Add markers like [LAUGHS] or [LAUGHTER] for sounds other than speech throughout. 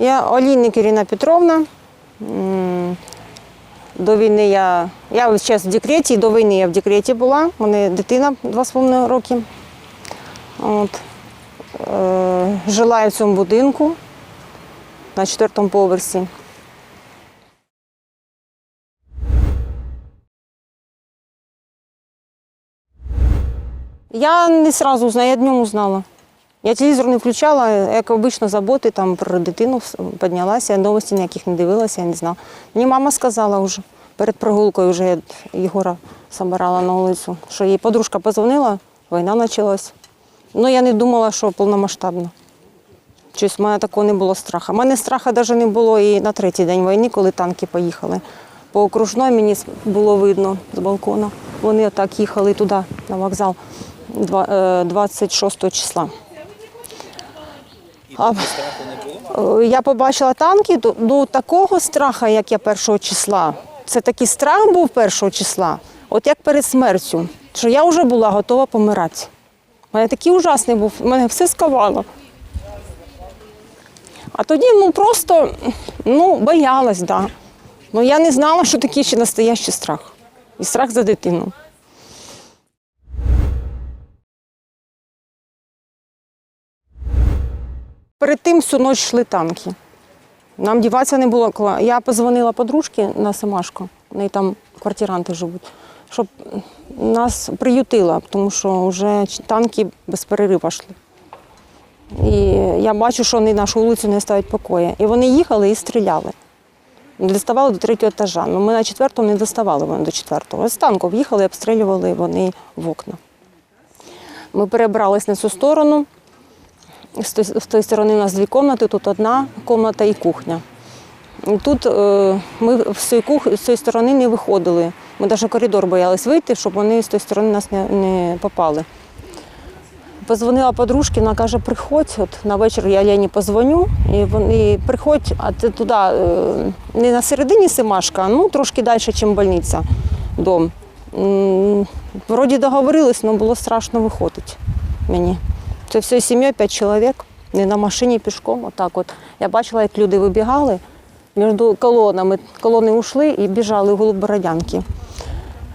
Я Олійник Ірина Петровна. До війни я, я зараз в декреті, до війни я в декреті була. У мене дитина 2,5 роки. От. Е, жила я в цьому будинку на четвертому поверсі. Я не одразу узнала, я днем узнала. Я телевізор не включала, як обично, заботи там про дитину піднялася, я новості ніяких не дивилася, я не знала. Мені мама сказала вже перед прогулкою, вже я Єгора забирала на вулицю, що їй подружка позвонила, війна почалась. Ну я не думала, що повномасштабно. Щось в мене такого не було страху. У мене страху навіть не було і на третій день війни, коли танки поїхали. По окружної мені було видно з балкона. Вони отак їхали туди, на вокзал, е, 26 числа. А, е, я побачила танки, до, до такого страху, як я першого числа. Це такий страх був першого числа, от як перед смертю, що я вже була готова помирати. У мене такий ужасний був, мене все сковало. А тоді ну просто ну, боялась, да. Ну я не знала, що такий ще настоящий страх. І страх за дитину. Перед тим всю ніч йшли танки. Нам діватися не було. Я позвонила подружці на Семашко, в неї там квартиранти живуть, щоб нас приютила, тому що вже танки без перериву йшли. І я бачу, що вони нашу вулицю не ставлять покоя. І вони їхали і стріляли. Доставали до третього етажа. Ну, ми на четвертому не доставали вони до четвертого. З танків їхали, обстрілювали вони в окна. Ми перебрались на цю сторону. З тої сторони у нас дві кімнати, тут одна кімната і кухня. Тут е, ми з цієї, сторони не виходили. Ми навіть коридор боялись вийти, щоб вони з тої сторони нас не, не попали. Позвонила подружки, вона каже, приходь, от на вечір я Лені позвоню, і вони приходь, а ти туди е, не на середині Семашка, а ну трошки далі, ніж больниця, дом. Вроді договорились, але було страшно виходити мені. Це все сім'я, п'ять чоловік, не на машині пішком. Отак от. Я бачила, як люди вибігали між колонами. Колони ушли і біжали в Голубородянки.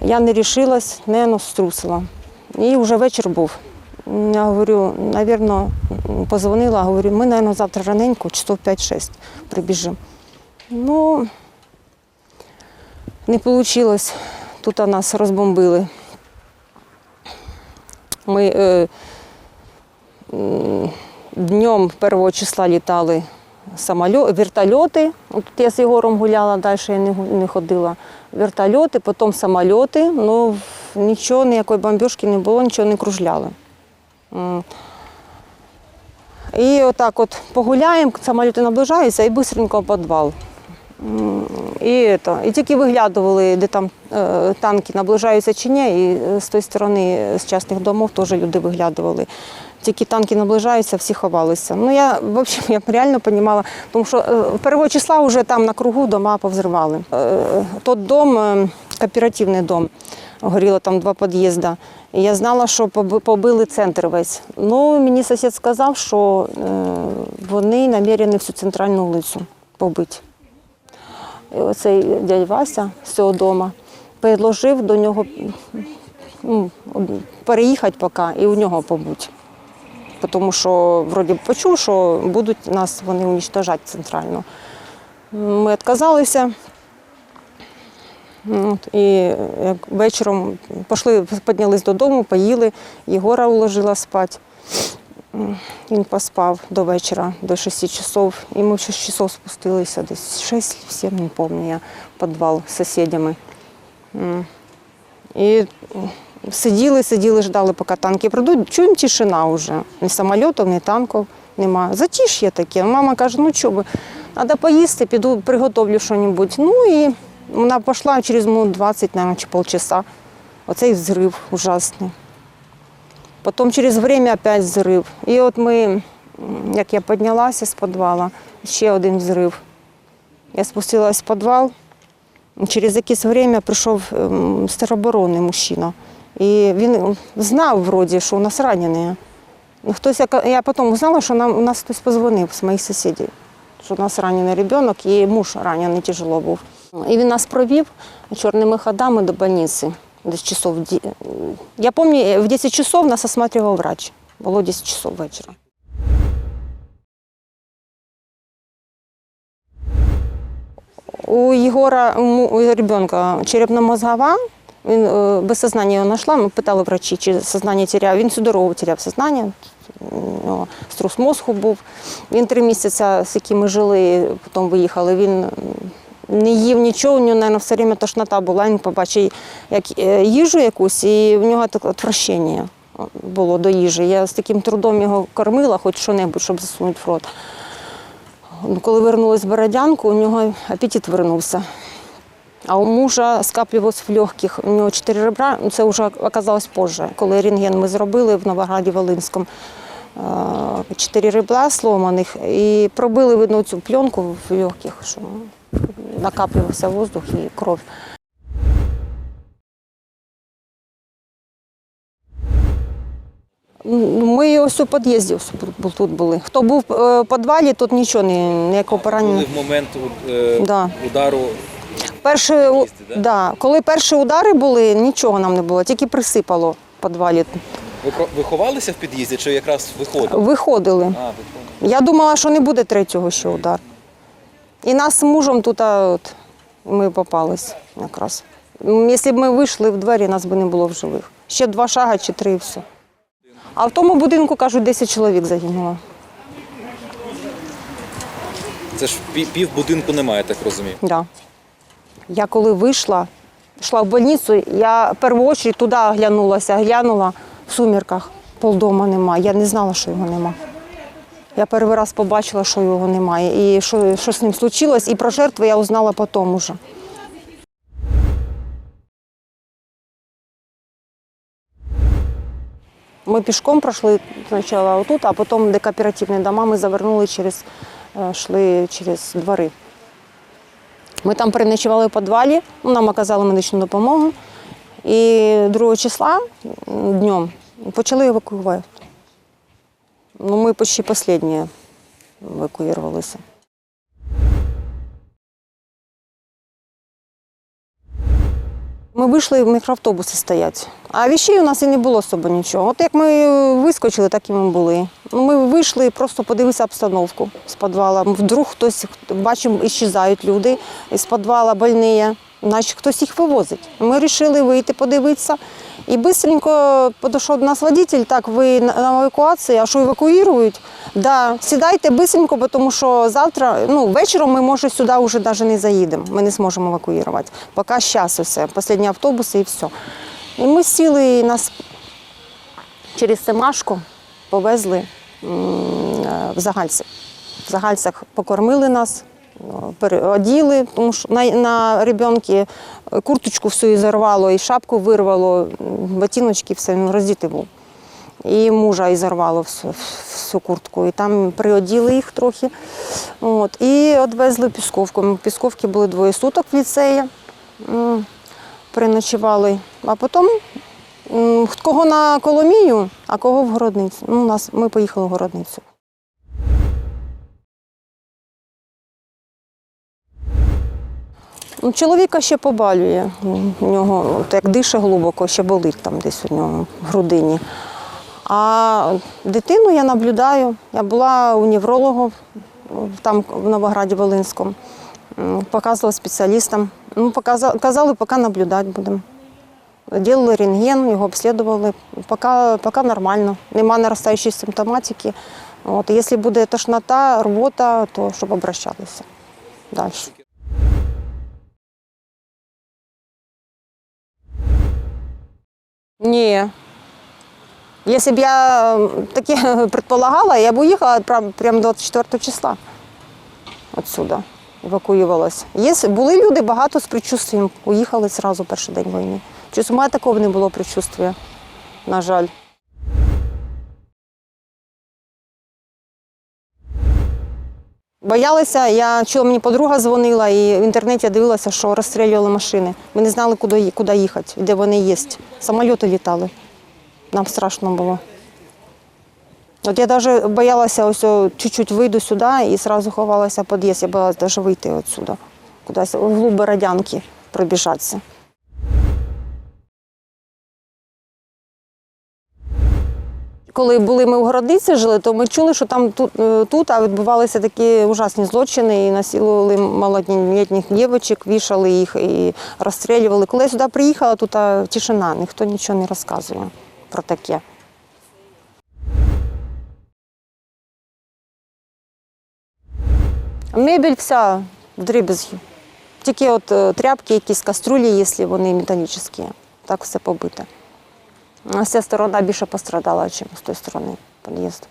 Я не рішилась, не струсила. І вже вечір був. Я говорю, навірно, позвонила, говорю, ми, навірно, завтра раненько, часов 5-6 прибіжимо. Ну, не вийшло. Тут нас розбомбили. Ми е, днем 1 числа літали вертольоти. Тут я з Єгором гуляла, далі я не, ходила. Вертольоти, потім самоліти. Ну, нічого, ніякої бомбіжки не було, нічого не кружляли. І отак от погуляємо, самоліти наближаються і швидко в підвал. І, то, і тільки виглядували, де там е, танки наближаються чи ні, і е, з тої сторони з частних домов теж люди виглядували. Тільки танки наближаються, всі ховалися. Ну я в общем, я реально розуміла, тому що е, 1 числа вже там на кругу дома повзривали. Е, Тот дом, е, кооперативний дом, горіло там два під'їзди. Я знала, що побили центр весь. Ну, мені сусід сказав, що вони намірені всю центральну вулицю побити. І оцей дядь Вася з цього дому предложив до нього ну, переїхати поки і у нього побути. Тому що вроді почув, що будуть нас вони унічтожати центрально. Ми відказалися. От, і як вечором пішли, піднялись додому, поїли, Єгора уложила спати. Він поспав до вечора, до 6 часов. І ми в 6 часов спустилися, десь 6-7, не пам'ятаю, я підвал з сусідами. М. І сиділи, сиділи, ждали, поки танки прийдуть. Чуємо тишина вже. Ні самольотів, ні танків немає. Затиш'я таке. Мама каже, ну що треба поїсти, піду приготовлю щось. Ну і вона пішла через минут 20, мабуть, чи полчаса. Оцей взрив ужасний. Потім через время опять взрив. І от ми, як я піднялася з підвала, ще один взрив. Я спустилась в підвал. Через якесь время прийшов ем, з тероборони мужчина. І він знав вроді, що у нас ранені. Ну, Хтось, я, потім узнала, що нам, у нас хтось позвонив з моїх сусідів, що у нас ранений ребенок і муж ранений тяжело був. І він нас провів чорними ходами до больниці. Десь часов. Я пам'ятаю, в 10 часов нас осматривав врач. Було 10 часов вечора. У Єгора, у ребенка черепно-мозгова, він е, без сознання його знайшла, ми питали врачі, чи сознання теряв. Він всю дорогу теряв сознання, у нього струс мозку був. Він три місяці, з якими жили, потім виїхали, він не їв нічого, у нього, мабуть, все время тошнота була, він побачив як е, їжу якусь, і в нього таке отвращення було до їжі. Я з таким трудом його кормила, хоч що-небудь, щоб засунути в рот. Ну, Коли вернулась в Бородянку, у нього апетит вернувся. А у мужа скаплювалось в легких. У нього чотири ребра, ну, це вже оказалось позже. Коли рентген ми зробили в Новограді Волинському, чотири ребра сломаних і пробили видно цю пленку в легких, що накаплювався воздух і кров. Ну, Ми ось у під'їзді тут були. Хто був е, в підвалі, тут нічого, ні- ніякого поранення. Коли в момент е, Да. Перші, Під'їзді, да? да, коли перші удари були, нічого нам не було, тільки присипало в підвалі. ви, про- ви ховалися в під'їзді чи якраз виходили? Виходили. А, виходили. Я думала, що не буде третього ще удар. І нас з мужем тут а, от, ми попались якраз. М, Якщо б ми вийшли в двері, нас би не було в живих. Ще два шага чи три і все. А в тому будинку, кажуть, 10 чоловік загинуло. Це ж пів, пів будинку немає, я так розумію. Да. Я коли вийшла, йшла в больницю, я в першу чергу туди оглянулася, глянула в сумірках. Полдома немає. Я не знала, що його нема. Я перший раз побачила, що його немає. І що, що з ним случилось. І про жертву я узнала потім уже. Ми пішком пройшли спочатку отут, а потім де кооперативні дома ми завернули через, е, йшли через двори. Ми там переночували в підвалі, ну, нам оказали медичну допомогу. І 2 числа днем почали евакуювати. Ну, ми почти останні евакуювалися. Ми вийшли, мікроавтобуси стоять. А вещей у нас і не було особо нічого. От як ми вискочили, так і ми були. Ну, ми вийшли просто подивитися обстановку з підвала. Вдруг хтось бачимо, іщезають люди з підвала больні, значить хтось їх вивозить. Ми вирішили вийти, подивитися. І швидко підійшов до нас водитель, так, ви на евакуації, а що евакуюють? Да, сідайте бисенько, тому що завтра, ну, вечором ми, може, сюди вже навіть не заїдемо. Ми не зможемо евакуювати. Поки зараз усе, останні автобуси і все. І ми сіли і нас через Семашку повезли е, в Загальці. В Загальцях покормили нас, переоділи, тому що на, на ребенки курточку всю і зарвало, і шапку вирвало, ботиночки, все, він роздітий був. І мужа і зарвало всю, всю куртку. І там приоділи їх трохи. От, і відвезли Пісковку. Ми в Пісковці були двоє суток в ліцеї. М, Переночували. А потім кого на Коломію, а кого в Городницю. Ну, нас, ми поїхали в Городницю. Чоловіка ще побалює. У нього, от як дише глибоко, ще болить там десь у нього в грудині. А дитину я наблюдаю. Я була у невролога там в Новограді Волинському. Показувала спеціалістам. Ну, показали, казали, поки наблюдати будемо. Ділили рентген, його обслідували. Поки, поки нормально. Нема наростаючої симптоматики. От, якщо буде тошнота, рвота, то щоб обращалися далі. Ні. Якщо б я е, таке [LAUGHS] предполагала, я б уїхала прямо прям 24 числа відсюди, евакуювалася. Були люди багато з предчувствием, уїхали одразу перший день війни. Чи у мене такого не було предчувствия, на жаль. Боялися, я чула, мені подруга дзвонила і в інтернеті дивилася, що розстрілювали машини. Ми не знали, куди, куди їхати, де вони є. Самольоти літали. Нам страшно було. От я навіть боялася ось чуть-чуть вийду сюди і одразу ховалася в під'їзд. Я боялася навіть вийти отсюди, кудись в глуб Бородянки пробіжатися. Коли були ми в Городиці жили, то ми чули, що там тут, е, тут відбувалися такі ужасні злочини і насилували малолітніх дівчинок, вішали їх і розстрілювали. Коли я сюди приїхала, тут тишина, ніхто нічого не розказує про таке. Мебель вся в дрібезгі. Тільки от е, тряпки, якісь каструлі, якщо вони металічні. Так все побите. Ця сторона більше пострадала, ніж з тої сторони під'їзду.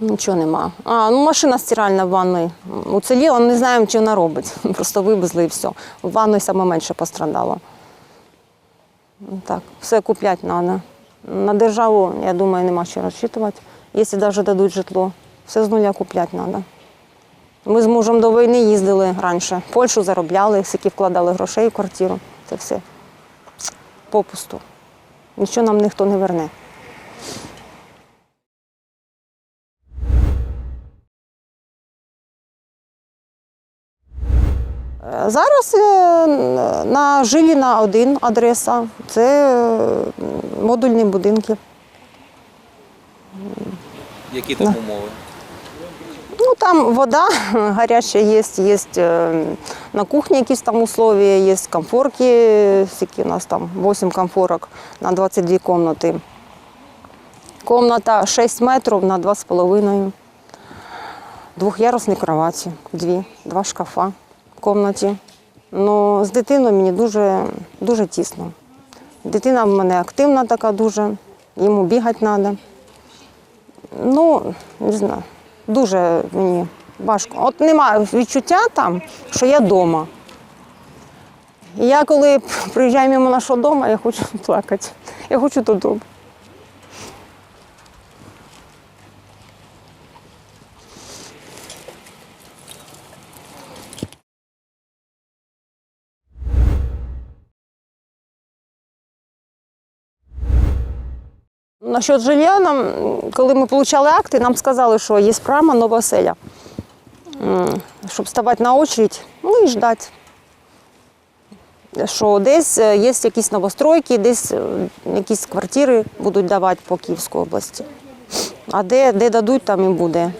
Нічого нема. А, ну машина стиральна в ванної уціліла, не знаємо, чи вона робить. [LAUGHS] Просто вивезли і все. В ванної саме менше пострадало. Так, все купляти треба. На державу, я думаю, нема що розчитувати. Якщо навіть дадуть житло, все з нуля купляти треба. Ми з мужем до війни їздили раніше. Польщу заробляли, скільки вкладали грошей в квартиру. Це все попусту. Нічого нам ніхто не верне. Зараз е, на Жиліна один адреса. Це е, модульні будинки. Які там умови? Ну, там вода [LAUGHS] гаряча є, є е, на кухні якісь там условия, є комфорки, скільки у нас там 8 комфорок на 22 кімнати. Комната 6 метрів на 2,5. Двох'ярусні кроваті, дві, два шкафа в кімнаті. Ну, з дитиною мені дуже, дуже тісно. Дитина в мене активна така дуже, йому бігати треба. Ну, не знаю, дуже мені важко. От немає відчуття там, що я вдома. І я коли приїжджаю мимо нашого дому, я хочу [LAUGHS] плакати. Я хочу додому. Насчет жилья, нам, коли ми отримали акти, нам сказали, що є прямо нова оселя. Щоб ставати на очередь, ну і ждати. Що десь е, є якісь новостройки, десь е, якісь квартири будуть давати по Київській області. А де, де дадуть, там і буде.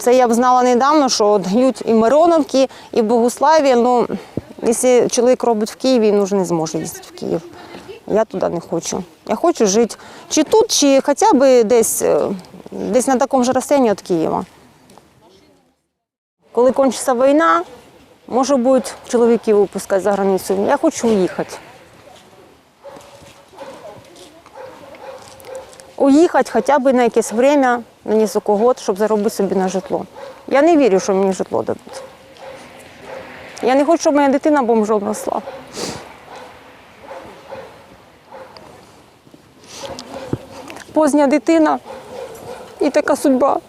Це я б знала недавно, що дають і Мироновки, і Богуславі. Ну, якщо чоловік робить в Києві, він вже не зможе їздити в Київ. Я туди не хочу. Я хочу жити чи тут, чи хоча б десь, е, десь на такому ж розстоянні від Києва. Коли кончиться війна, може бути чоловіків випускати за границю. Я хочу уїхати. Уїхати хоча б на якесь время, на кілька років, щоб заробити собі на житло. Я не вірю, що мені житло дадуть. Я не хочу, щоб моя дитина бомжом росла. Позня дитина і така судьба.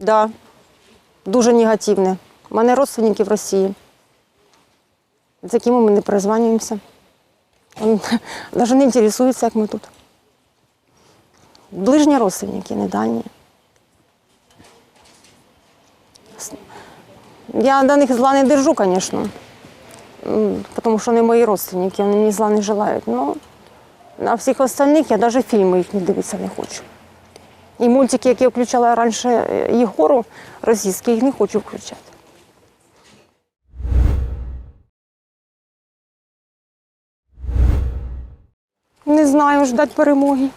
Да, дуже негативне. У мене родственники в Росії, з якими ми не перезванюємося. [LAUGHS] Навіть не інтересується, як ми тут. Ближні родственники, не дальні. Я до них зла не держу, звісно, тому що вони мої родственники, вони мені зла не желають. Ну, на всіх остальних я навіть фільми їх не дивитися не хочу. І мультики, які я включала раніше е, Єгору, російські, їх не хочу включати. Не знаю, ждать перемоги.